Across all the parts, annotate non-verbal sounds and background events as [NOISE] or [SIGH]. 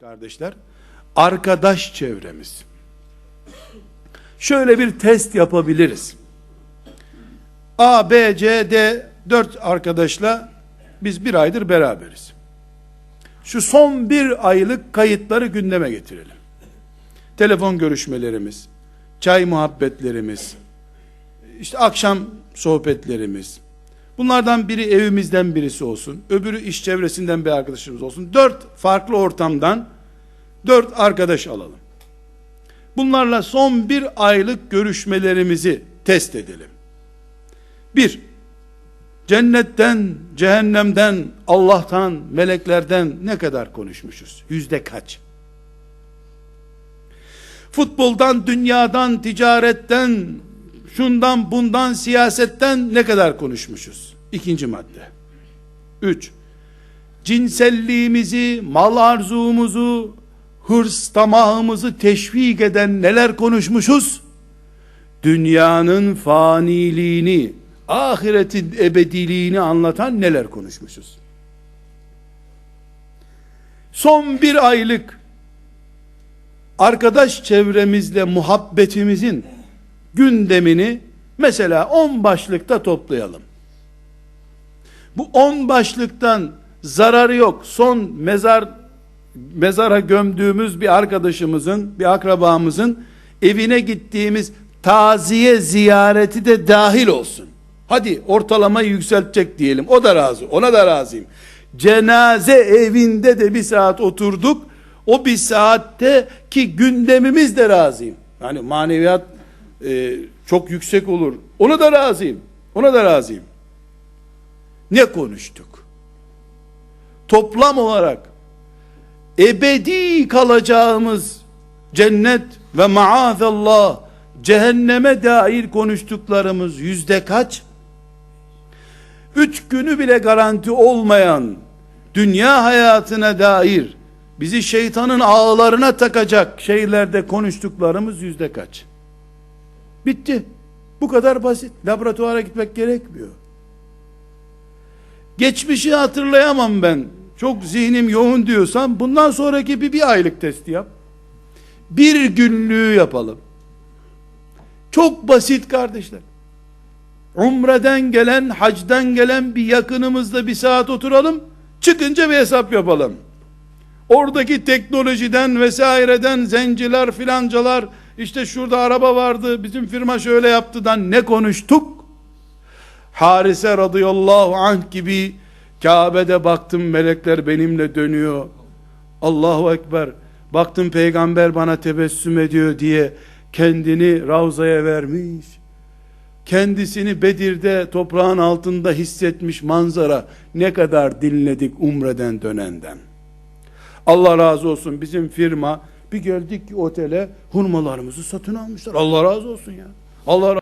Kardeşler, arkadaş çevremiz. Şöyle bir test yapabiliriz. A, B, C, D dört arkadaşla biz bir aydır beraberiz. Şu son bir aylık kayıtları gündeme getirelim. Telefon görüşmelerimiz, çay muhabbetlerimiz, işte akşam sohbetlerimiz, Bunlardan biri evimizden birisi olsun, öbürü iş çevresinden bir arkadaşımız olsun. Dört farklı ortamdan dört arkadaş alalım. Bunlarla son bir aylık görüşmelerimizi test edelim. Bir, cennetten, cehennemden, Allah'tan, meleklerden ne kadar konuşmuşuz? Yüzde kaç? Futboldan, dünyadan, ticaretten, şundan bundan siyasetten ne kadar konuşmuşuz? İkinci madde. Üç, cinselliğimizi, mal arzumuzu, hırs tamahımızı teşvik eden neler konuşmuşuz? Dünyanın faniliğini, ahiretin ebediliğini anlatan neler konuşmuşuz? Son bir aylık arkadaş çevremizle muhabbetimizin gündemini mesela 10 başlıkta toplayalım. Bu 10 başlıktan zararı yok. Son mezar mezara gömdüğümüz bir arkadaşımızın, bir akrabamızın evine gittiğimiz taziye ziyareti de dahil olsun. Hadi ortalamayı yükseltecek diyelim. O da razı. Ona da razıyım. Cenaze evinde de bir saat oturduk. O bir saatte ki gündemimiz de razıyım. Yani maneviyat e, çok yüksek olur. Ona da razıyım. Ona da razıyım. Ne konuştuk? Toplam olarak ebedi kalacağımız cennet ve maazallah cehenneme dair konuştuklarımız yüzde kaç? Üç günü bile garanti olmayan dünya hayatına dair bizi şeytanın ağlarına takacak şeylerde konuştuklarımız yüzde kaç? Bitti. Bu kadar basit. Laboratuvara gitmek gerekmiyor. Geçmişi hatırlayamam ben. Çok zihnim yoğun diyorsan bundan sonraki bir, bir aylık testi yap. Bir günlüğü yapalım. Çok basit kardeşler. Umreden gelen, hacdan gelen bir yakınımızla bir saat oturalım. Çıkınca bir hesap yapalım. Oradaki teknolojiden vesaireden zenciler filancalar işte şurada araba vardı bizim firma şöyle yaptıdan ne konuştuk? Harise radıyallahu anh gibi Kabe'de baktım melekler benimle dönüyor. Allahu Ekber. Baktım peygamber bana tebessüm ediyor diye kendini Ravza'ya vermiş. Kendisini Bedir'de toprağın altında hissetmiş manzara ne kadar dinledik umreden dönenden. Allah razı olsun bizim firma bir geldik ki otele hurmalarımızı satın almışlar. Allah razı olsun ya. Allah razı.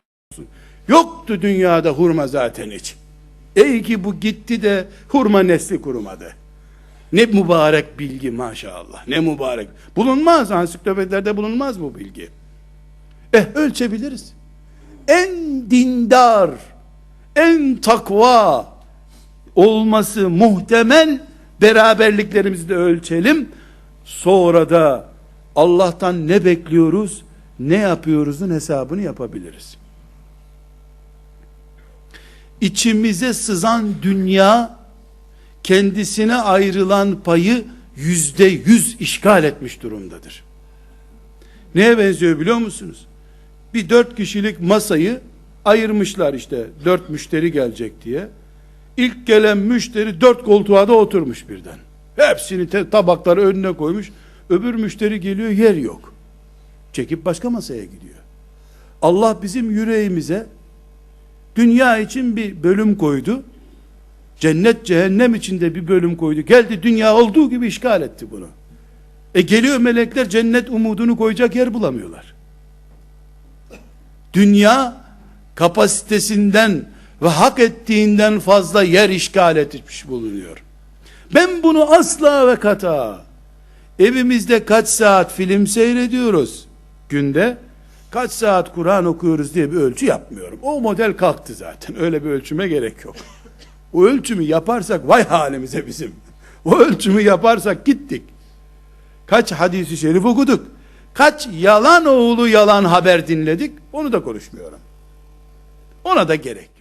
Yoktu dünyada hurma zaten hiç. Ey ki bu gitti de hurma nesli kurumadı. Ne mübarek bilgi maşallah. Ne mübarek. Bulunmaz ansiklopedilerde bulunmaz bu bilgi. Eh ölçebiliriz. En dindar, en takva olması muhtemel beraberliklerimizi de ölçelim. Sonra da Allah'tan ne bekliyoruz, ne yapıyoruzun hesabını yapabiliriz. İçimize sızan dünya, kendisine ayrılan payı yüzde yüz işgal etmiş durumdadır. Neye benziyor biliyor musunuz? Bir dört kişilik masayı ayırmışlar işte dört müşteri gelecek diye. İlk gelen müşteri dört koltuğa da oturmuş birden. Hepsini tabakları önüne koymuş. Öbür müşteri geliyor yer yok. Çekip başka masaya gidiyor. Allah bizim yüreğimize dünya için bir bölüm koydu. Cennet cehennem içinde bir bölüm koydu. Geldi dünya olduğu gibi işgal etti bunu. E geliyor melekler cennet umudunu koyacak yer bulamıyorlar. Dünya kapasitesinden ve hak ettiğinden fazla yer işgal etmiş bulunuyor. Ben bunu asla ve kata evimizde kaç saat film seyrediyoruz günde kaç saat Kur'an okuyoruz diye bir ölçü yapmıyorum. O model kalktı zaten. [LAUGHS] Öyle bir ölçüme gerek yok. O ölçümü yaparsak vay halimize bizim. O ölçümü yaparsak gittik. Kaç hadisi şerif okuduk. Kaç yalan oğlu yalan haber dinledik. Onu da konuşmuyorum. Ona da gerek.